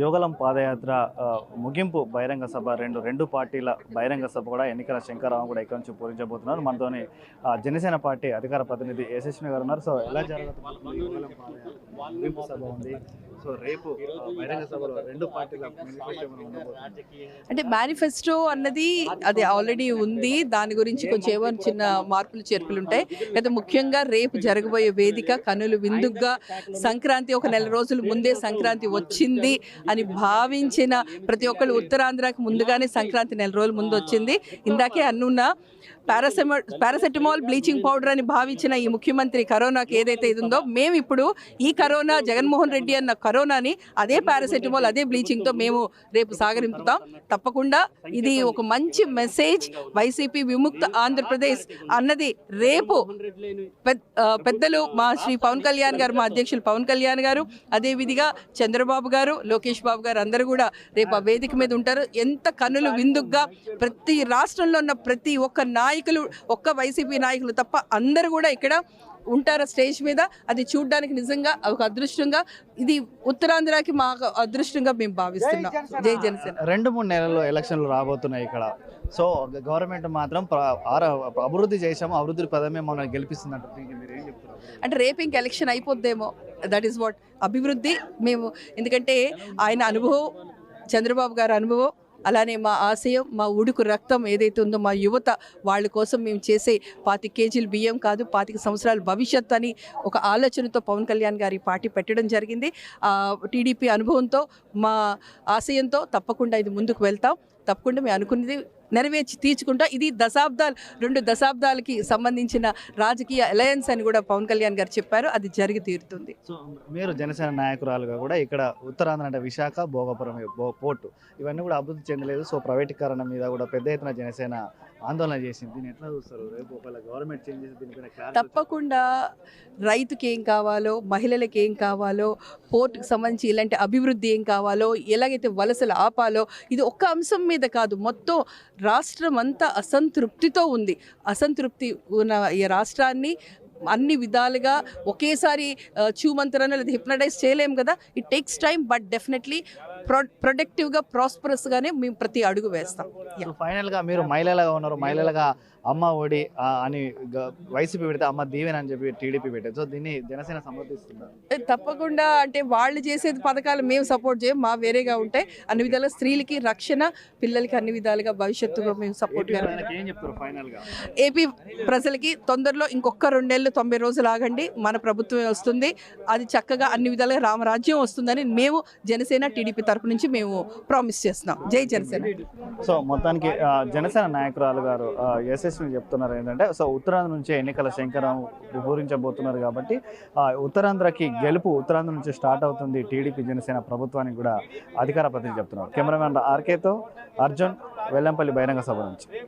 యోగలం పాదయాత్ర ముగింపు బహిరంగ సభ రెండు రెండు పార్టీల బహిరంగ సభ కూడా ఎన్నికల శంకరరావు కూడా ఇక్కడ నుంచి పూరించబోతున్నారు. మనతోని జనసేన పార్టీ అధికార ప్రతినిధి యశస్వి గారు ఉన్నారు. సో ఎలా జరగబోతుంది సో రేపు బహిరంగ సభలో రెండు పార్టీల? అంటే మేనిఫెస్టో అన్నది అది ఆల్రెడీ ఉంది. దాని గురించి కొంచెం ఏమో చిన్న మార్పులు చేర్పులు ఉంటాయి. అయితే ముఖ్యంగా రేపు జరగబోయే వేదిక కనులు విందుగ్గా సంక్రాంతి ఒక నెల రోజుల ముందే సంక్రాంతి వచ్చింది అని భావించిన ప్రతి ఒక్కళ్ళు ఉత్తరాంధ్రకి ముందుగానే సంక్రాంతి నెల రోజుల ముందు వచ్చింది. ఇందాకే అన్నున్న పారాసెమా పారాసెటమాల్ బ్లీచింగ్ పౌడర్ అని భావించిన ఈ ముఖ్యమంత్రి కరోనాకి ఏదైతే ఇది ఉందో మేము ఇప్పుడు ఈ కరోనా జగన్మోహన్ రెడ్డి అన్న కరోనాని అదే పారాసెటమాల్ అదే బ్లీచింగ్తో మేము రేపు సాగరింపుతాం. తప్పకుండా ఇది ఒక మంచి మెసేజ్. వైసీపీ విముక్త ఆంధ్రప్రదేశ్ అన్నది రేపు పెద్దలు మా శ్రీ పవన్ కళ్యాణ్ గారు మా అధ్యక్షులు పవన్ కళ్యాణ్ గారు అదే విధిగా చంద్రబాబు గారు లోకేష్ బాబు గారు అందరూ కూడా రేపు ఆ వేదిక మీద ఉంటారు. ఎంత కన్నులు విందుగ్గా ప్రతి రాష్ట్రంలో ఉన్న ప్రతి ఒక్క నాయకులు ఒక్క వైసీపీ నాయకులు తప్ప అందరూ కూడా ఇక్కడ ఉంటారు స్టేజ్ మీద. అది చూడడానికి నిజంగా ఒక అదృష్టంగా ఇది ఉత్తరాంధ్రకి మా అదృష్టంగా మేము భావిస్తున్నాం. జై జనసేన. రెండు మూడు నెలల్లో ఎలక్షన్లు రాబోతున్నాయి ఇక్కడ. సో గవర్నమెంట్ మాత్రం అభివృద్ధి చేసాము అభివృద్ధి పదమే మమ్మల్ని గెలిపిస్తుంది అంటే రేపు ఇంక ఎలక్షన్ అయిపోద్దేమో. దట్ ఈస్ వాట్ అభివృద్ధి మేము ఎందుకంటే ఆయన అనుభవం చంద్రబాబు గారి అనుభవం అలానే మా ఆశయం మా ఉడుకు రక్తం ఏదైతే ఉందో మా యువత వాళ్ళ కోసం మేము చేసే పాతి కేజీలు బియ్యం కాదు పాతిక సంవత్సరాల భవిష్యత్ అని ఒక ఆలోచనతో పవన్ కళ్యాణ్ గారి పార్టీ పెట్టడం జరిగింది. టీడీపీ అనుభవంతో మా ఆశయంతో తప్పకుండా ఇది ముందుకు వెళ్తాం. తప్పకుండా మేము అనుకున్నది నెరవేర్చి తీర్చుకుంటా. ఇది దశాబ్దాలు రెండు దశాబ్దాలకి సంబంధించిన రాజకీయ అలయన్స్ అని కూడా పవన్ కళ్యాణ్ గారు చెప్పారు. అది జరిగి తీరుతుంది. సో మీరు జనసేన నాయకురాలుగా కూడా ఇక్కడ ఉత్తరాంధ్ర అంటే విశాఖ భోగపురం బో- పోర్టు ఇవన్నీ కూడా అభివృద్ధి చెందలేదు. సో ప్రైవేటీకరణ మీద కూడా పెద్ద ఎత్తున జనసేన ఆందోళన చేసింది. దీన్ని ఎట్లా చూస్తారు? రేపు ఒకవేళ గవర్నమెంట్ చేంజ్ చేసి దీనిపైన తప్పకుండా రైతుకి ఏం కావాలో మహిళలకి ఏం కావాలో పోర్టుకు సంబంధించి ఇలాంటి అభివృద్ధి ఏం కావాలో ఎలాగైతే వలసలు ఆపాలో ఇది ఒక్క అంశం మీద కాదు. మొత్తం రాష్ట్రం అంతా అసంతృప్తితో ఉంది. అసంతృప్తి ఉన్న ఈ రాష్ట్రాన్ని అన్ని విధాలుగా ఒకేసారి ఆ, చూమంతరన లేదా హిప్నటైజ్ చేయలేము కదా? It takes time but definitely pro ప్రొడక్టివ్గా ప్రాస్పరస్గానే మేము ప్రతి అడుగు వేస్తాం. సో ఫైనల్గా మీరు మహిళలుగా ఉన్నారు. మహిళలుగా అమ్మ ఆ, అని వైసీపీ పెడితే అమ్మ దీవెన అని చెప్పి టీడీపీ పెట్టారు. సో దీన్ని జనసేన సమర్థిస్తున్నారు తప్పకుండా. అంటే వాళ్ళు చేసేది పథకాలు మేము సపోర్ట్ చేయం. మా వేరేగా ఉంటాయి. అన్ని విధాలుగా స్త్రీలకి రక్షణ పిల్లలకి అన్ని విధాలుగా భవిష్యత్తుగా మేము సపోర్ట్ ఏపీ ప్రజలకి తొందరలో ఇంకొక రెండేళ్ళు తొంభై రోజులు ఆగండి. మన ప్రభుత్వమే వస్తుంది. అది చక్కగా అన్ని విధాలుగా రామరాజ్యం వస్తుందని మేము జనసేన టీడీపీ తరపు నుంచి మేము ప్రామిస్ చేస్తున్నాం. జై జనసేన. సో మొత్తానికి జనసేన నాయకురాలు గారు ఆ, యశస్విని చెప్తున్నారు ఏంటంటే సో ఉత్తరాంధ్ర నుంచి ఎన్నికల శంకరం విభూరించబోతున్నారు కాబట్టి ఉత్తరాంధ్రకి గెలుపు ఉత్తరాంధ్ర నుంచి స్టార్ట్ అవుతుంది టీడీపీ జనసేన ప్రభుత్వానికి కూడా అధికార ప్రతినిధి చెప్తున్నారు. కెమెరామెన్ ఆర్కేతో అర్జున్ వెల్లంపల్లి బహిరంగ సభ నుంచి.